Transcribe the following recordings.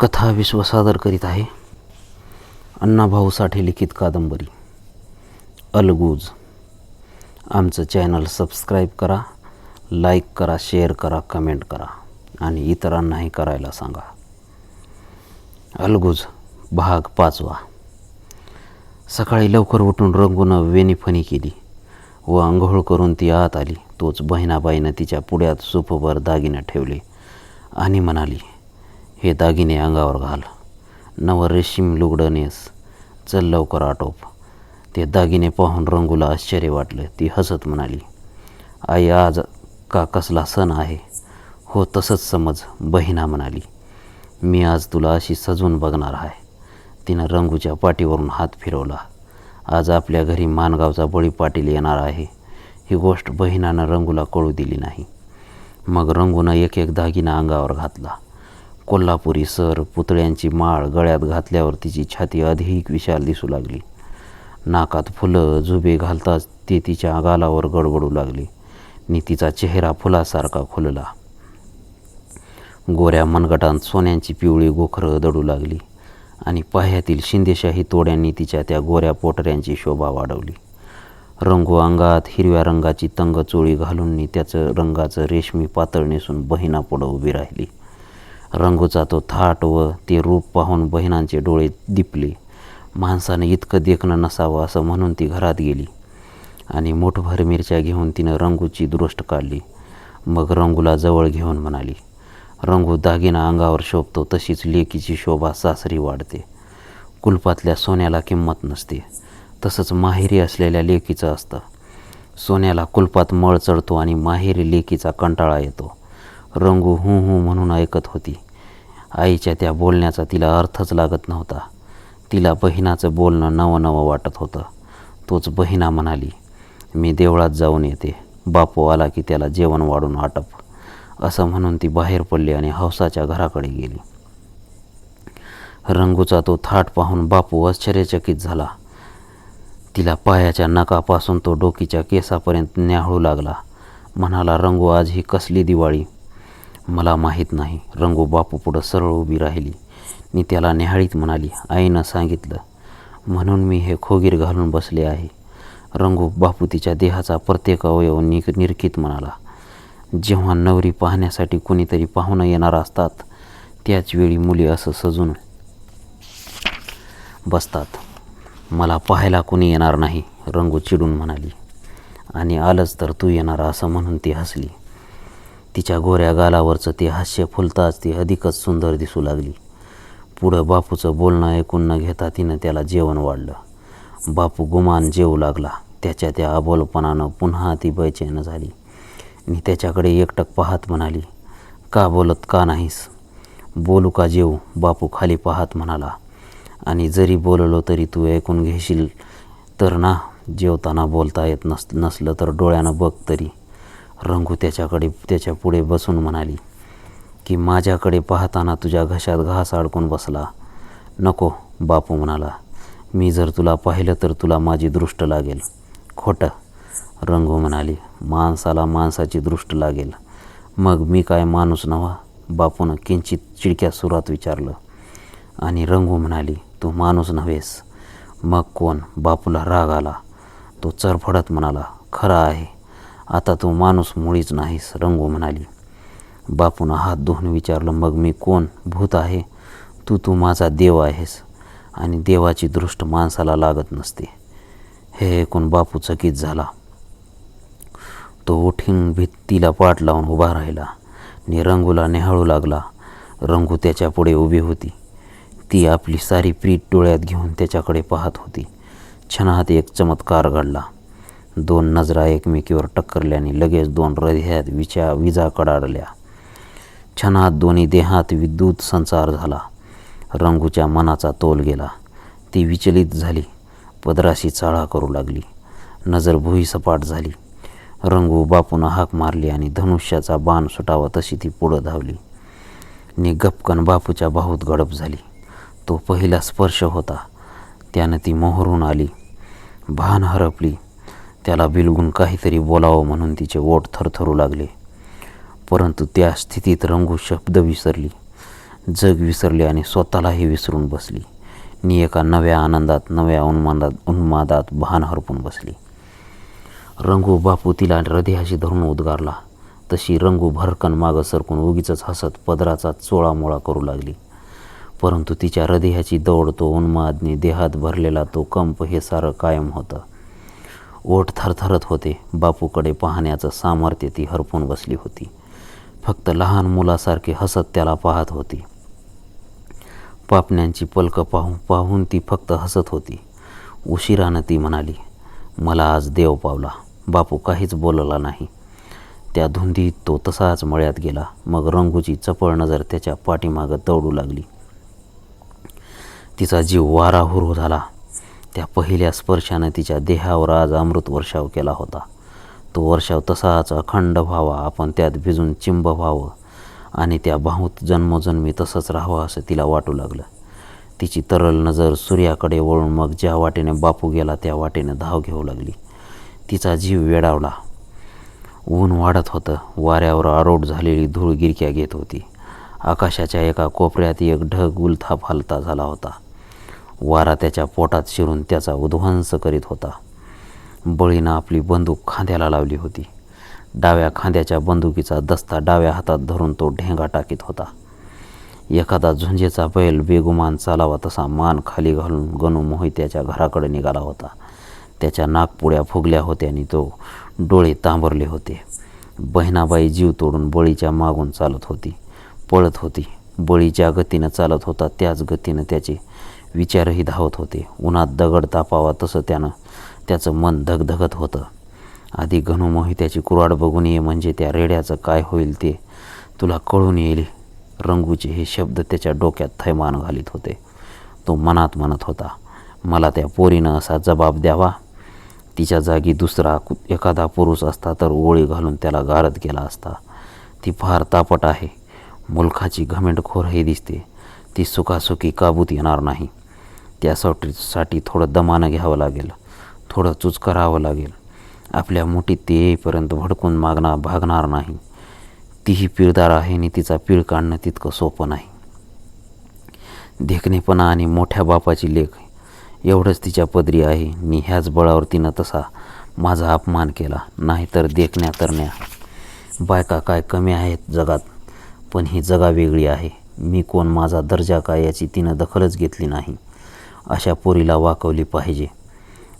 कथा विश्व सादर करीत आहे. अण्णाभाऊ साठे लिखित कादंबरी. अलगूज. आमचं चॅनल सबस्क्राईब करा लाईक करा शेअर करा कमेंट करा आणि इतरांनाही करायला सांगा. अलगूज भाग पाचवा. सकाळी लवकर उठून रंगूनं वेणीफणी केली व आंघोळ करून ती आत आली. तोच बहिणाबाईनं तिच्या पुढ्यात सुपभर दागिनं ठेवले आणि म्हणाली हे दागिने अंगावर घाल. नवं रेशीम लुगडं नेस. चल लवकर आटोप. ते दागिने पाहून रंगूला आश्चर्य वाटलं. ती हसत म्हणाली आई आज का कसला सण आहे? हो तसंच समज बहिणा म्हणाली. मी आज तुला अशी सजवून बघणार आहे. तिनं रंगूच्या पाठीवरून हात फिरवला. आज आपल्या घरी मानगावचा बळी पाटील येणार आहे. ही गोष्ट बहिणानं रंगूला कळू दिली नाही. मग रंगूनं एक एक दागिना अंगावर घातला. कोल्हापुरी सर पुतळ्यांची माळ गळ्यात घातल्यावर तिची छाती अधिक विशाल दिसू लागली. नाकात फुलं झुबे घालताच ते तिच्या गालावर गडबडू लागली. नि तिचा चेहरा फुलासारखा खुलला. गोऱ्या मनगटांत सोन्यांची पिवळी गोखरं दडू लागली आणि पाह्यातील शिंदेशाही तोड्यांनी तिच्या त्या गोऱ्या पोटऱ्यांची शोभा वाढवली. रंगू अंगात हिरव्या रंगाची तंग चोळी घालून त्याचं रंगाचं रेशमी पातळ नेसून बहिणापुढं उभी राहिली. रंगूचा तो थाट व ते रूप पाहून बहिणांचे डोळे दिपले. माणसानं इतकं देखणं नसावं असं म्हणून ती घरात गेली आणि मोठभर मिरच्या घेऊन तिनं रंगूची दृष्ट काढली. मग रंगूला जवळ घेऊन म्हणाली रंगू दागिना अंगावर शोभतो तशीच लेकीची शोभा सासरी वाढते. कुलपातल्या सोन्याला किंमत नसते. तसंच माहेरी असलेल्या लेकीचं असतं. सोन्याला कुलपात मळ चढतो आणि माहेरी लेकीचा कंटाळा येतो. रंगू हू हू म्हणून ऐकत होती. आईच्या त्या बोलण्याचा तिला अर्थच लागत नव्हता. तिला बहिणाचं बोलणं नवं नवं वाटत होतं. तोच बहिणा म्हणाली मी देवळात जाऊन येते. बापू आला की त्याला जेवण वाढून आटप. असं म्हणून ती बाहेर पडली आणि हौसाच्या घराकडे गेली. रंगूचा तो थाट पाहून बापू आश्चर्यचकित झाला. तिला पायाच्या नकापासून तो डोकीच्या केसापर्यंत न्याहळू लागला. म्हणाला रंगू आज ही कसली दिवाळी? मला माहीत नाही. रंगू बापू पुढं सरळ उभी राहिली. मी त्याला न्याहाळीत म्हणाली आईनं सांगितलं. म्हणून मी हे खोगीर घालून बसले आहे. रंगू बापू तिच्या देहाचा प्रत्येक अवयव नि निरखित म्हणाला. जेव्हा नवरी पाहण्यासाठी कोणीतरी पाहुणं येणार असतात त्याच वेळी मुली असं सजून बसतात. मला पाहायला कोणी येणार नाही रंगू चिडून म्हणाली. आणि आलंच तर तू येणार असं म्हणून ती हसली. तिच्या गोऱ्या गालावरचं ते हास्य फुलताच ती अधिकच सुंदर दिसू लागली. पुढं बापूचं बोलणं ऐकून न घेता तिनं त्याला जेवण वाढलं. बापू गुमान जेवू लागला. त्याच्या त्या अबोलपणानं पुन्हा ती बैचैन झाली. मी त्याच्याकडे एकटक पाहत म्हणाली का बोलत का नाहीस? बोलू का जेऊ? बापू खाली पाहत म्हणाला. आणि जरी बोललो तरी तू ऐकून घेशील तर ना जेवताना बोलता येत नस नसलं तर डोळ्यानं बघ तरी. रंगू त्याच्याकडे त्याच्या पुढे बसून म्हणाली की माझ्याकडे पाहताना तुझ्या घशात घास अडकून बसला. नको बापू म्हणाला मी जर तुला पाहिलं तर तुला माझी दृष्ट लागेल. खोटं रंगू म्हणाली माणसाला माणसाची दृष्ट लागेल. मग मी काय माणूस नव्हा बापूनं किंचित चिडक्या सुरात विचारलं. आणि रंगू म्हणाली तू माणूस नव्हेस. मग कोण? बापूला राग आला. तो चरफडत म्हणाला खरं आहे. आता तू माणूस मुळीच नाहीस रंगू म्हणाली. बापूनं हात धुवून विचारलं मग मी कोण? भूत आहे? तू तू माझा देव आहेस आणि देवाची दृष्ट माणसाला लागत नसते. हे ऐकून बापू चकित झाला. तो उठीन भित्तीला पाठ लावून उभा राहिला आणि रंगूला निहाळू लागला. रंगू त्याच्या पुढे उभी होती. ती आपली सारी प्रीत डोळ्यात घेऊन त्याच्याकडे पाहत होती. क्षणात एक चमत्कार घडला. दोन नजरा एकमेकीवर टक्करल्याने लगेच दोन हृदयात विचा विजा कडाडल्या. क्षणात दोन्ही देहात विद्युत संचार झाला. रंगूच्या मनाचा तोल गेला. ती विचलित झाली. पदराशी चाळा करू लागली. नजर भुईसपाट झाली. रंगू बापूनं हाक मारली आणि धनुष्याचा बाण सुटावा तशी ती पुढं धावली. नि गपकन बापूच्या बाहूत गडप झाली. तो पहिला स्पर्श होता. त्यानं ती मोहरून आली. भान हरपली. त्याला बिलगून काहीतरी बोलावं म्हणून तिचे ओठ थरथरू लागले. परंतु त्या स्थितीत रंगू शब्द विसरली. जग विसरले आणि स्वतःलाही विसरून बसली. नी एका नव्या आनंदात नव्या उन्मादात उन्मादात भान हरपून बसली. रंगू बापू तिला हृदयाशी धरून उद्गारला. तशी रंगू भरकन मागं सरकून उगीच हसत पदराचा चोळामोळा करू लागली. परंतु तिच्या हृदयाची दौड तो उन्मादने देहात भरलेला तो कंप हे सारं कायम होतं. ओठ थरथरत होते. बापूकडे पाहण्याचं सामर्थ्य ती हरपून बसली होती. फक्त लहान मुलासारखी हसत त्याला पाहत होती. पापण्यांची पलकं पाहून पाहून ती फक्त हसत होती. उशिरानं ती म्हणाली मला आज देव पावला. बापू काहीच बोलला नाही. त्या धुंदीत तो तसाच मळ्यात गेला. मग रंगूची चपळ नजर त्याच्या पाठीमागं दौडू लागली. तिचा जीव वारा हुरू झाला. त्या पहिल्या स्पर्शानं तिच्या देहावर आज अमृत वर्षाव केला होता. तो वर्षाव तसाच अखंड व्हावा आपण त्यात भिजून चिंब व्हावं आणि त्या भाऊत जन्मोजन्मी तसंच राहावं असं तिला वाटू लागलं. तिची तरल नजर सूर्याकडे वळून मग ज्या वाटेने बापू गेला त्या वाटेने धाव घेऊ लागली. तिचा जीव वेडावला. ऊन वाढत होतं. वाऱ्यावर आरोड झालेली धूळ गिरक्या घेत होती. आकाशाच्या एका कोपऱ्यात एक ढग उलथा फालता झाला होता. वारा त्याच्या पोटात शिरून त्याचा उध्वंस करीत होता. बळीनं आपली बंदूक खांद्याला लावली होती. डाव्या खांद्याच्या बंदुकीचा दस्ता डाव्या हातात धरून तो ढेंगा टाकीत होता. एखादा झुंजेचा बैल बेगुमान चालावा तसा मान खाली घालून गणू मोहित्याच्या घराकडे निघाला होता. त्याच्या नागपुड्या फुगल्या होत्या आणि तो डोळे तांबरले होते. बहिणाबाई जीव तोडून बळीच्या मागून चालत होती. पळत होती. बळीच्या गतीनं चालत होता त्याच गतीनं त्याचे विचारही धावत होते. उन्हात दगड तापावा तसं त्यानं त्याचं मन धगधगत होतं. आधी घनू मोहित्याची कुराड बघून ये म्हणजे त्या रेड्याचं काय होईल ते तुला कळून येईल. रंगूचे हे शब्द त्याच्या डोक्यात थैमान घालीत होते. तो मनात म्हणत होता मला त्या पोरीनं असा जबाब द्यावा. तिच्या जागी दुसरा कु- एखादा पुरुष असता तर ओळी घालून त्याला गारद केला असता. ती फार तापट आहे. मुलखाची घमेंडखोरही दिसते. ती सुखासुखी काबूत येणार नाही. त्यासाठी साठी थोडं दमानं घ्यावं लागेल. थोडं चूच करावं लागेल. आपल्या मोठी ते येईपर्यंत भडकून मागणार भागणार नाही. तीही पिळदार आहे आणि तिचा पीळ काढणं तितकं सोपं नाही. देखणेपणा आणि मोठ्या बापाची लेख. एवढंच तिच्या पदरी आहे. नि ह्याच बळावर तिनं तसा माझा अपमान केला. नाहीतर देखण्या तरण्या. बायका काय कमी आहेत जगात पण ही जगा वेगळी आहे. मी कोण माझा दर्जा काय याची तिनं दखलच घेतली नाही. अशा पोरीला वाकवली पाहिजे.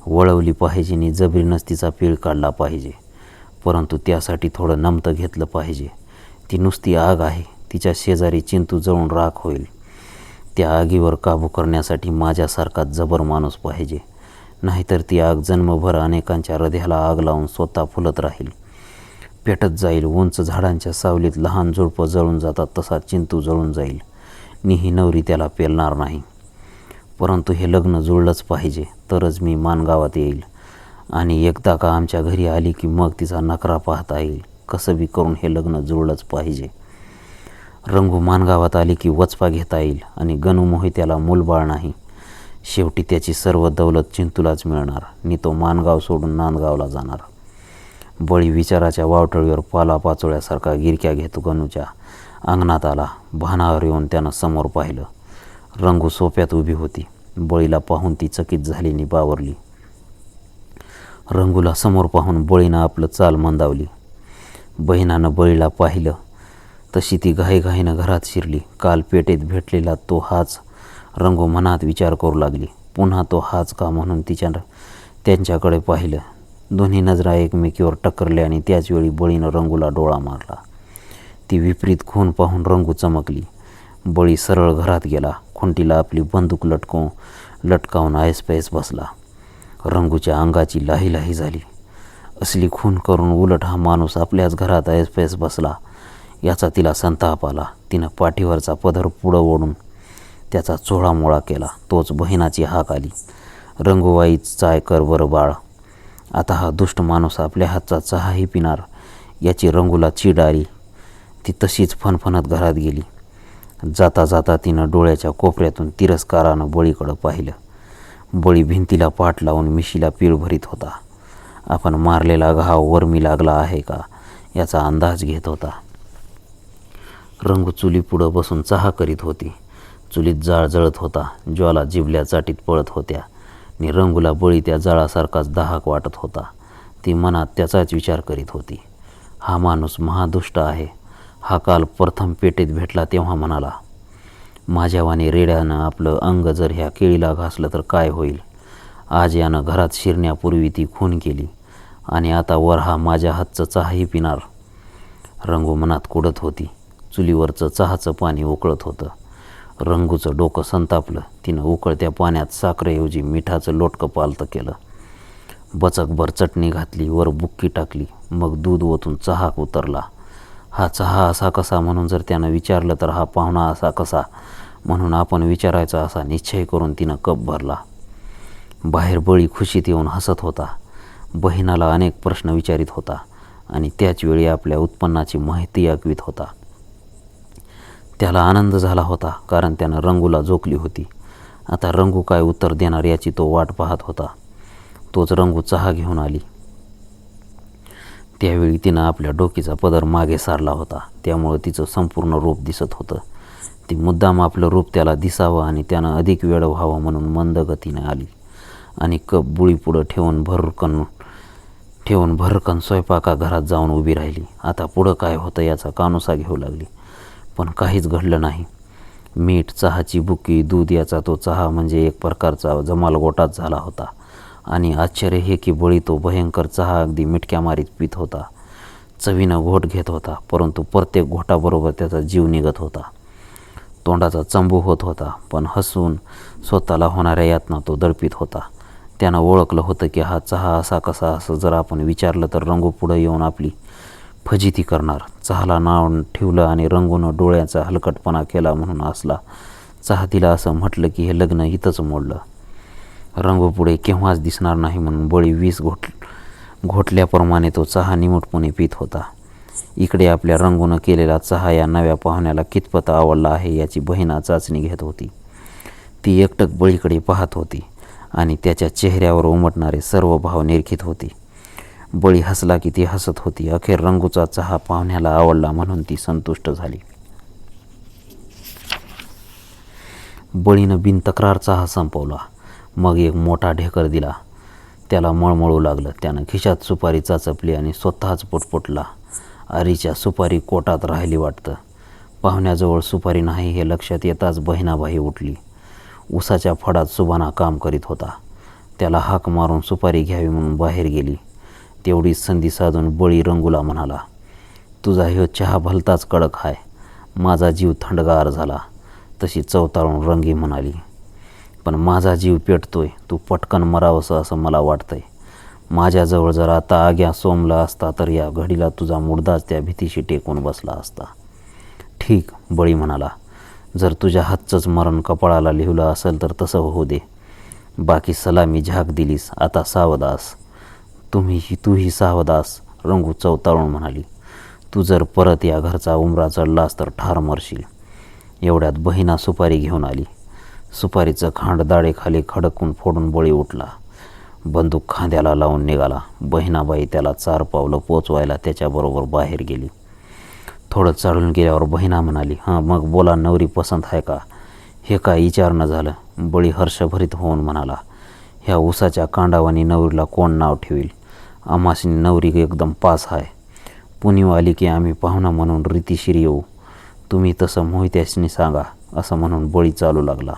वळवली पाहिजे आणि जबरीनंच तिचा पीळ काढला पाहिजे. परंतु त्यासाठी थोडं नमतं घेतलं पाहिजे. ती नुसती आग आहे. तिच्या शेजारी चिंतू जळून राख होईल. त्या आगीवर काबू करण्यासाठी माझ्यासारखा जबर माणूस पाहिजे. नाहीतर ती आग जन्मभर अनेकांच्या हृदयाला आग लावून स्वतः फुलत राहील. पेटत जाईल. उंच झाडांच्या सावलीत लहान झुडपं जळून जातात तसा चिंतू जळून जाईल. निही नवरी त्याला पेलणार नाही. परंतु हे लग्न जुळलंच पाहिजे तरच मी मानगावात येईल. आणि एकदा का आमच्या घरी आली की मग तिचा नकरा पाहता येईल. कसं बी करून हे लग्न जुळलंच पाहिजे. रंगू मानगावात आली की वचपा घेता येईल आणि गणू मोहित्याला मूलबाळ नाही. शेवटी त्याची सर्व दौलत चिंतूलाच मिळणार नि तो मानगाव सोडून नांदगावला जाणार. बळी विचाराच्या वावटळीवर पाला पाचोळ्यासारखा गिरक्या घेतो गणूच्या. अंगणात आला भानावर येऊन त्यानं समोर पाहिलं. रंगू सोप्यात उभी होती. बळीला पाहून ती चकित झालीने बावरली. रंगूला समोर पाहून बळीनं आपलं चाल मंदावली. बहिणानं बळीला पाहिलं तशी ती घाईघाईनं घरात शिरली. काल पेटेत भेटलेला तो हाच रंगू मनात विचार करू लागली. पुन्हा तो हाच का म्हणून तिच्या त्यांच्याकडे पाहिलं. दोन्ही नजरा एकमेकीवर टक्करल्या आणि त्याचवेळी बळीनं रंगूला डोळा मारला. ती विपरीत खून पाहून रंगू चमकली. बळी सरळ घरात गेला. खुंटीला आपली बंदूक लटकवून लटकावून ऐसपैस बसला. रंगूच्या अंगाची लाही लाही झाली. असली खून करून उलट हा माणूस आपल्याच घरात ऐसपैस बसला. याचा तिला संताप आला. तिनं पाठीवरचा पदर पुढं ओढून त्याचा चोळामोळा केला. तोच बहिणाची हाक आली. रंगूबाई चाय कर बरं बाळ. आता हा दुष्ट माणूस आपल्या हातचा चहाही पिणार. याची रंगूला चीड आली. ती तशीच फणफणत घरात गेली. जाता जाता तिनं डोळ्याच्या कोपऱ्यातून तिरस्कारानं बळीकडं पाहिलं. बळी भिंतीला पाठ लावून मिशीला पीळ भरीत होता. आपण मारलेला घाव वर्मी लागला आहे का याचा अंदाज घेत होता. रंग चुलीपुढं बसून चहा करीत होती. चुलीत जाळ जळत होता ज्वाला जिबल्या चाटीत पळत होत्या. आणि रंगूला बळी त्या जाळासारखाच दाहक वाटत होता. ती मनात त्याचाच विचार करीत होती. हा माणूस महादुष्ट आहे. हा काल प्रथम पेटेत भेटला तेव्हा म्हणाला माझ्यावाने रेड्यानं आपलं अंग जर ह्या केळीला घासलं तर काय होईल? आज यानं घरात शिरण्यापूर्वी ती खून केली आणि आता वर हा माझ्या हातचं चहाही पिणार. रंगू मनात कुडत होती. चुलीवरचं चहाचं पाणी उकळत होतं. रंगूचं डोकं संतापलं. तिनं उकळत्या पाण्यात साखरेऐवजी मिठाचं लोटकं पालतं केलं. बचकभर चटणी घातली वर बुक्की टाकली. मग दूध ओतून चहा उतरला. हा चहा असा कसा म्हणून जर त्यानं विचारलं तर हा पाहुणा असा कसा म्हणून आपण विचारायचा असा निश्चय करून तिनं कप भरला. बाहेर बळी खुशीत येऊन हसत होता. बहिणाला अनेक प्रश्न विचारित होता आणि त्याचवेळी आपल्या उत्पन्नाची माहिती ऐकवित होता. त्याला आनंद झाला होता कारण त्यानं रंगूला जोखली होती. आता रंगू काय उत्तर देणार याची तो वाट पाहत होता. तोच रंगू चहा घेऊन आली. त्यावेळी तिनं आपल्या डोकीचा पदर मागे सारला होता. त्यामुळं तिचं संपूर्ण रूप दिसत होतं. ती मुद्दाम आपलं रूप त्याला दिसावं आणि त्यानं अधिक वेळ व्हावं म्हणून मंद गतीने आली. आणि कप बुळीपुढं ठेवून भरकन ठेवून भरकन स्वयंपाकाघरात जाऊन उभी राहिली. आता पुढं काय होतं याचा कानुसा घेऊ लागली. पण काहीच घडलं नाही. मीठ चहाची बुकी दूध याचा तो चहा म्हणजे एक प्रकारचा जमाल गोटाच झाला होता. आणि आश्चर्य हे की बळी तो भयंकर चहा अगदी मिटक्या मारीत पित होता. चवीनं घोट घेत होता परंतु प्रत्येक घोटाबरोबर त्याचा जीव निघत होता. तोंडाचा चंबू होत होता पण हसून स्वतःला होणाऱ्या यातना तो दडपीत होता. त्यानं ओळखलं होतं की हा चहा असा कसा असं जर आपण विचारलं तर रंगू पुढं येऊन आपली फजिती करणार. चहाला नाव ठेवलं आणि रंगूनं डोळ्याचा हलकटपणा केला म्हणून असला. चहा तिला असं म्हटलं की हे लग्न इथंच मोडलं. रंगू पुढे केव्हाच दिसणार नाही म्हणून बळी वीस घोट घोटल्याप्रमाणे तो चहा निमूटपणे पित होता. इकडे आपल्या रंगूनं केलेला चहा या नव्या पाहुण्याला कितपत आवडला आहे याची बहिणा चाचणी घेत होती. ती एकटक बळीकडे पाहत होती आणि त्याच्या चेहऱ्यावर उमटणारे सर्व भाव निरखित होती. बळी हसला की ती हसत होती अखेर रंगूचा चहा पाहुण्याला आवडला म्हणून ती संतुष्ट झाली. बळीनं बिनतक्रार चहा संपवला. मग एक मोठा ढेकर दिला. त्याला मळमळू लागलं. त्यानं खिशात सुपारी चाचपली आणि स्वतःच पुटपुटला. आरीच्या सुपारी कोटात राहिली वाटतं. पाहुण्याजवळ सुपारी नाही हे लक्षात येताच बहिणाबाई उठली. उसाच्या फडात सुबाना काम करीत होता. त्याला हाक मारून सुपारी घ्यावी म्हणून बाहेर गेली. तेवढी संधी साधून बळी रंगूला म्हणाला तुझा ह्यो चहा भलताच कडक आहे माझा जीव थंडगार झाला. तशी चवताळून रंगी म्हणाली. पण माझा जीव पेटतोय. तू पटकन मरावंसं असं मला वाटतंय. माझ्याजवळ जर आता आग्या सोमला असता तर या घडीला तुझा मुर्दाच त्या भीतीशी टेकून बसला असता. ठीक बळी म्हणाला. जर तुझ्या हातचंच मरण कपाळाला लिहिलं असेल तर तसं होऊ दे. बाकी सलामी झाक दिलीस. आता सावदास तुम्ही तूही सावदास रंगू चवताळून म्हणाली. तू जर परत या घरचा उमरा चढलास तर ठार मरशील. एवढ्यात बहिणा सुपारी घेऊन आली. सुपारीचं खांड दाढेखाली खडकून फोडून बळी उठला. बंदूक खांद्याला लावून निघाला. बहिणाबाई त्याला चार पावलं पोचवायला त्याच्याबरोबर बाहेर गेली. थोडं चढून गेल्यावर बहिणा म्हणाली हां मग बोला नवरी पसंत आहे का? हे काय विचारणं झालं. बळी हर्षभरीत होऊन म्हणाला ह्या उसाच्या कांडावानी नवरीला कोण नाव ठेवील? आमासनी नवरी एकदम पास आहे पुनीव आली की आम्ही पाहुणा म्हणून रीतीशीर येऊ. तुम्ही तसं मोहित्यासनी सांगा असं म्हणून बळी चालू लागला.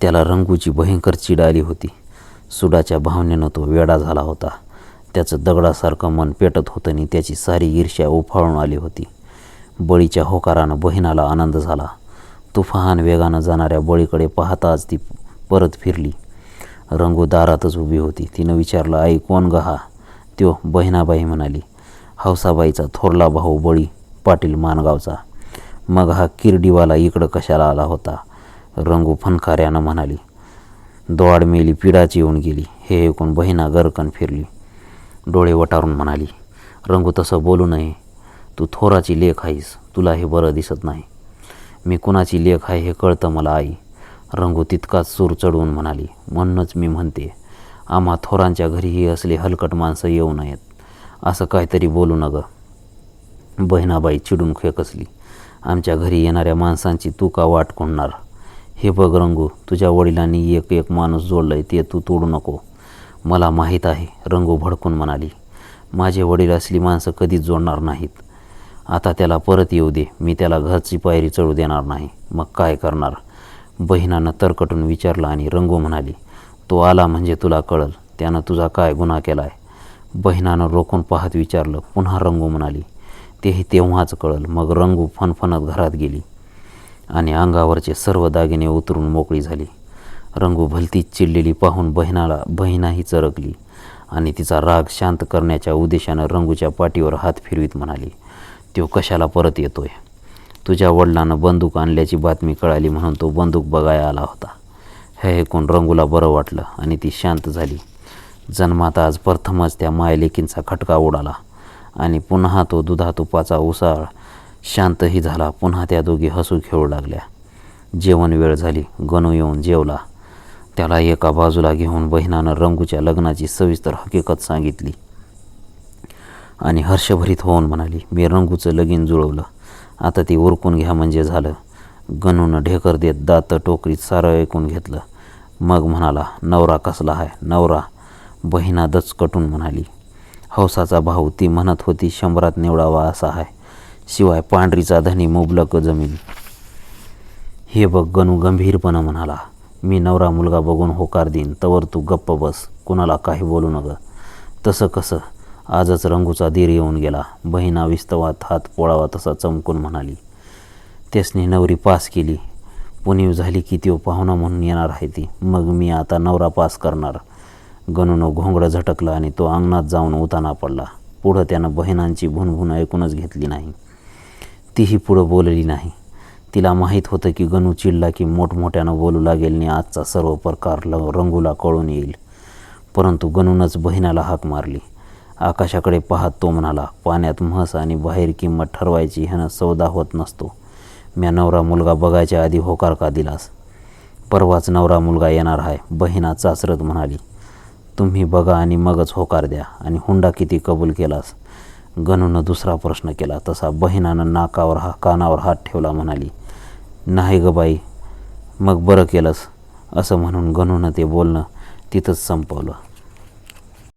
त्याला रंगूची भयंकर चीड आली होती. सुडाच्या भावनेनं तो वेडा झाला होता. त्याचं दगडासारखं मन पेटत होतं आणि त्याची सारी ईर्ष्या उफाळून आली होती. बळीच्या होकारानं बहिणाला आनंद झाला. तुफान वेगानं जाणाऱ्या बळीकडे पाहताच ती परत फिरली. रंगू दारातच उभी होती. तिनं विचारलं आई कोण गहा त्यो बहिणाबाई म्हणाली हौसाबाईचा थोरला भाऊ बळी पाटील मानगावचा. मग हा किरडीवाला इकडं कशाला आला होता? रंगू फनकाऱ्यानं म्हणाली दोआड मेली पिडाची येऊन गेली. हे ऐकून बहिणा गरकन फिरली. डोळे वटारून म्हणाली रंगू तसं बोलू नये. तू थोराची लेख आहेस. तुला हे बरं दिसत नाही. मी कुणाची लेख आहे हे कळतं मला आई. रंगू तितकाच सूर चढवून म्हणाली म्हणूनच मी म्हणते आम्हा थोरांच्या घरीही असले हलकट माणसं येऊ नयेत. असं काहीतरी बोलू न गं बहिणाबाई चिडून खेकसली आमच्या घरी येणाऱ्या माणसांची तू का वाट कोणणार हे बघ रंगू तुझ्या वडिलांनी एक एक माणूस जोडलंय ते तू तोडू नको. मला माहीत आहे रंगू भडकून म्हणाली. माझे वडील असली माणसं कधीच जोडणार नाहीत. आता त्याला परत येऊ दे मी त्याला घरची पायरी चढू देणार नाही. मग काय करणार? बहिणानं तरकटून विचारलं आणि रंगू म्हणाली तो आला म्हणजे तुला कळल त्यानं तुझा काय गुन्हा केला आहे बहिणानं रोखून पाहत विचारलं पुन्हा रंगू म्हणाली तेही तेव्हाच कळल. मग रंगू फणफणत घरात गेली. आणि अंगावरचे सर्व दागिने उतरून मोकळी झाली. रंगू भलतीच चिडलेली पाहून बहिणाला बहिणाही चरकली आणि तिचा राग शांत करण्याच्या उद्देशानं रंगूच्या पाठीवर हात फिरवीत म्हणाली तो कशाला परत येतोय? तुझ्या वडिलानं बंदूक आणल्याची बातमी कळाली म्हणून तो बंदूक बघायला आला होता. हे ऐकून रंगूला बरं वाटलं आणि ती शांत झाली. जन्मात आज प्रथमच त्या मायलेकींचा खटका उडाला आणि पुन्हा तो दुधा तुपाचा उसाळ शांतही झाला. पुन्हा त्या दोघी हसू खेळू लागल्या. जेवण वेळ झाली. गणू येऊन जेवला. त्याला एका बाजूला घेऊन बहिणानं रंगूच्या लग्नाची सविस्तर हकीकत सांगितली. आणि हर्षभरीत होऊन म्हणाली मी रंगूचं लगीन जुळवलं. आता ती उरकून घ्या म्हणजे झालं गणूनं ढेकर देत दात टोकरीत सारं ऐकून घेतलं. मग म्हणाला नवरा कसला आहे नवरा. बहिणा दचकटून म्हणाली हौसाचा भाऊ ती म्हणत होती शंभरात निवडावा असा आहे शिवाय पांढरीचा धनी मुबलक जमीन. हे बघ गणू गंभीरपणा म्हणाला. मी नवरा मुलगा बघून होकार देईन तवर तू गप्प बस कुणाला काही बोलू नग. तसं कसं? आजच रंगूचा धीर येऊन गेला. बहिणा विस्तवात हात पोळावा तसा चमकून म्हणाली. त्यासनी नवरी पास केली. पुनीव झाली की त्यो पाहुणा म्हणून येणार आहे ती. मग मी आता नवरा पास करणार. गणूनं घोंगडं झटकलं आणि तो अंगणात जाऊन उताना पडला. पुढं त्यानं बहिणांची भुनभुन ऐकूनच घेतली नाही. तीही पुढं बोलली नाही. तिला माहीत होतं की गणू चिडला की मोठमोठ्यानं बोलू लागेल आणि आजचा सर्व प्रकार ल रंगूला कळून येईल. परंतु गणूनच बहिणाला हाक मारली. आकाशाकडे पाहत तो म्हणाला पाण्यात म्हस आणि बाहेर किंमत ठरवायची ह्यानं सौदा होत नसतो. म्या नवरा मुलगा बघायच्या आधी होकार का दिलास? परवाच नवरा मुलगा येणार आहे बहिणा चाचरत म्हणाली. तुम्ही बघा आणि मगच होकार द्या आणि हुंडा किती कबूल केलास? गणूनं दुसरा प्रश्न केला. तसा बहिणानं नाकावर हा कानावर हात ठेवला म्हणाली नाही ग बाई मग बरं केलंस. असं म्हणून गणूनं ते बोलणं तिथंच संपवलं.